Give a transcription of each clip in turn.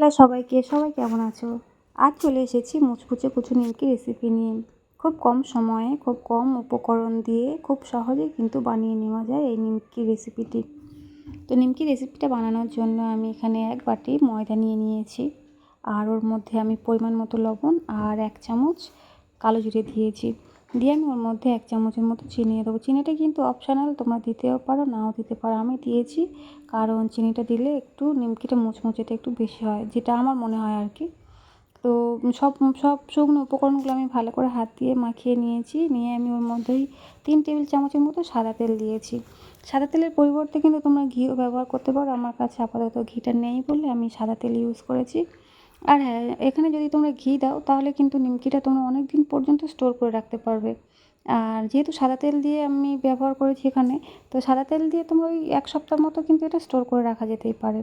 Hello সবাইকে, সবাই কেমন আছো? আজ চলে এসেছি মুচকুচে কুচু নিমকি রেসিপি নিয়ে। খুব কম সময়ে, খুব কম উপকরণ দিয়ে, খুব সহজেই কিন্তু বানিয়ে নেওয়া যায় এই নিমকি রেসিপিটি তো নিমকি রেসিপিটা বানানোর জন্য আমি এখানে এক বাটি ময়দা নিয়ে নিয়েছি। আর ওর মধ্যে আমি পরিমাণ মতো লবণ আর এক চামচ কালো জিরে দিয়েছি। দিয়ে আমি ওর মধ্যে এক চামচের মতো চিনি দেবো। চিনিটা কিন্তু অপশানাল তোমরা দিতেও পারো, নাও দিতে পারো। আমি দিয়েছি, কারণ চিনিটা দিলে একটু নিমকিটা মুচমুচেটা একটু বেশি হয়, যেটা আমার মনে হয় আর কি। তো সব সব শুকনো উপকরণগুলো আমি ভালো করে হাত দিয়ে মাখিয়ে নিয়েছি, নিয়ে আমি ওর মধ্যেই তিন টেবিল চামচের মতো সাদা তেল দিয়েছি। সাদা তেলের পরিবর্তে কিন্তু তোমরা ঘিও ব্যবহার করতে পারো। আমার কাছে আপাতত ঘিটা নেই বলে আমি সাদা তেল ইউজ করেছি। আর হ্যাঁ এখানে যদি তোমরা ঘি দাও, তাহলে কিন্তু নিমকিটা তোমরা অনেক দিন পর্যন্ত স্টোর করে রাখতে পারবে। আর যেহেতু সাদা তেল দিয়ে আমি ব্যবহার করেছি এখানে, তো সাদা তেল দিয়ে তোমরা ওই এক সপ্তাহ মতো কিন্তু এটা স্টোর করে রাখা যেতেই পারে।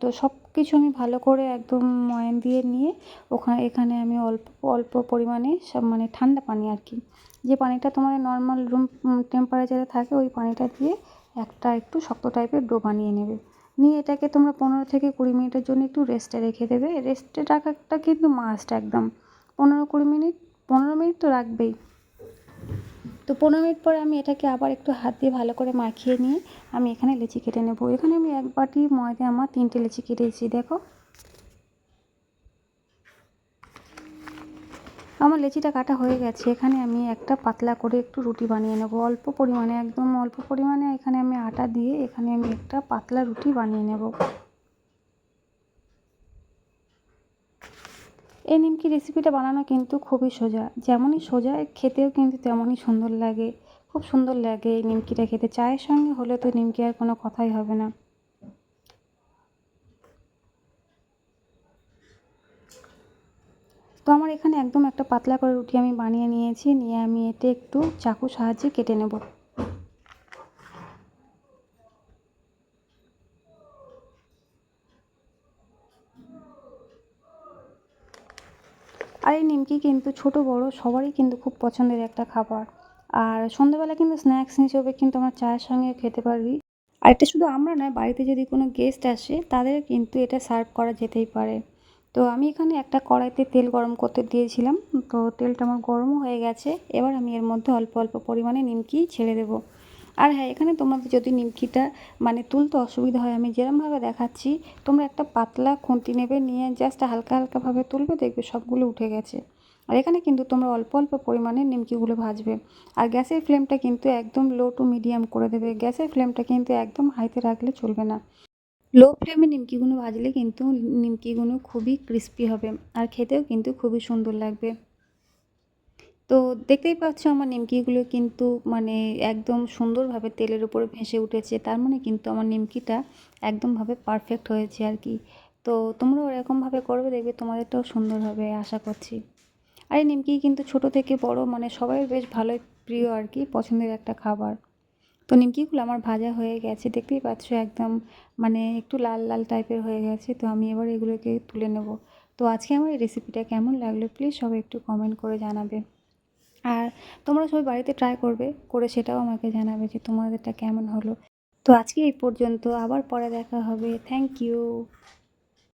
তো সব কিছু আমি ভালো করে একদম ময়ান দিয়ে নিয়ে ওখানে, এখানে আমি অল্প অল্প পরিমাণে সব মানে ঠান্ডা পানি আর কি। যে পানিটা তোমাদের নর্মাল রুম টেম্পারেচারে থাকে, ওই পানিটা দিয়ে একটা একটু শক্ত টাইপের ডো বানিয়ে নেবে। নিয়ে এটাকে তোমরা পনেরো থেকে কুড়ি মিনিটের জন্য একটু রেস্টে রেখে দেবে। রেস্টে রাখাটা কিন্তু মাস্ট একদম। পনেরো কুড়ি মিনিট, পনেরো মিনিট তো রাখবেই। তো পনেরো মিনিট পরে আমি এটাকে আবার একটু হাত দিয়ে ভালো করে মাখিয়ে নিয়ে আমি এখানে লেচি কেটে নেব। এখানে আমি এক বাটি ময়দা, আমার তিনটে লেচি কেটেছি, দেখো। আমার লেচিটা কাটা হয়ে গেছে, এখানে আমি একটা পাতলা করে একটু রুটি বানিয়ে নেব। অল্প পরিমাণে, একদম অল্প পরিমাণে এখানে আমি আটা দিয়ে এখানে আমি একটা পাতলা রুটি বানিয়ে নেব। এই নিমকি রেসিপিটা বানানো কিন্তু খুবই সোজা। যেমনই সোজা, খেতেও কিন্তু তেমনই সুন্দর লাগে। খুব সুন্দর লাগে এই নিমকিটা খেতে। চায়ের সঙ্গে হলে তো নিমকি আর কোনো কথাই হবে না। তো আমার এখানে একদম একটা পাতলা করে রুটি আমি বানিয়ে নিয়েছি। নিয়ে আমি এতে একটু চাকু সাহায্যে কেটে নেব। আর এই নিমকি কিন্তু ছোট, বড় সবারই কিন্তু খুব পছন্দের একটা খাবার। আর সন্ধ্যেবেলা কিন্তু স্ন্যাক্স হিসেবে কিন্তু আমার চায়ের সঙ্গে খেতে পারবি আর এটা শুধু আমরা নয়, বাড়িতে যদি কোনো গেস্ট আসে, তাদের কিন্তু এটা সার্ভ করা যেতেই পারে। তো আমি এখানে একটা কড়াইতে তেল গরম করতে দিয়েছিলাম। তো তেলটা আমার গরমও হয়ে গেছে। এবার আমি এর মধ্যে অল্প অল্প পরিমাণে নিমকি ছেড়ে দেবো। আর হ্যাঁ এখানে তোমাদের যদি নিমকিটা মানে তুলতে অসুবিধা হয়, আমি যেরমভাবে দেখাচ্ছি, তোমরা একটা পাতলা খুন্তি নেবে, নিয়ে জাস্ট হালকা হালকাভাবে তুলবে, দেখবে সবগুলো উঠে গেছে। আর এখানে কিন্তু তোমরা অল্প অল্প পরিমাণে নিমকিগুলো ভাজবে। আর গ্যাসের ফ্লেমটা কিন্তু একদম লো টু মিডিয়াম করে দেবে। গ্যাসের ফ্লেমটা কিন্তু একদম হাইতে রাখলে চলবে না। লো ফ্লেমে নিমকিগুলো ভাজলে কিন্তু নিমকিগুলো খুবই ক্রিস্পি হবে আর খেতেও কিন্তু খুবই সুন্দর লাগবে। তো দেখতেই পাচ্ছ আমার নিমকিগুলো কিন্তু মানে একদম সুন্দরভাবে তেলের উপরে ভেসে উঠেছে, তার মানে কিন্তু আমার নিমকিটা একদমভাবে পারফেক্ট হয়েছে আর কি। তো তোমরাও এরকমভাবে করবে, দেখবে তোমাদেরটাও সুন্দর হবে আশা করছি। আর এই নিমকি কিন্তু ছোট থেকে বড় মানে সবাই বেশ ভালোই প্রিয় আর কি, পছন্দের একটা খাবার। তো নিমকিগুলো আমার ভাজা হয়ে গেছে, দেখতেই পাচ্ছ একদম মানে একটু লাল লাল টাইপের হয়ে গেছে, তো আমি এবার এগুলোকে তুলে নেব। তো আজকে আমার এই রেসিপিটা কেমন লাগল প্লিজ সবাই একটু কমেন্ট করে জানাবে। আর তোমরা সবাই বাড়িতে ট্রাই করবে, করে সেটাও আমাকে জানাবে যে তোমাদেরটা কেমন হলো। তো আজকে এই পর্যন্ত, আবার পরে দেখা হবে। Thank you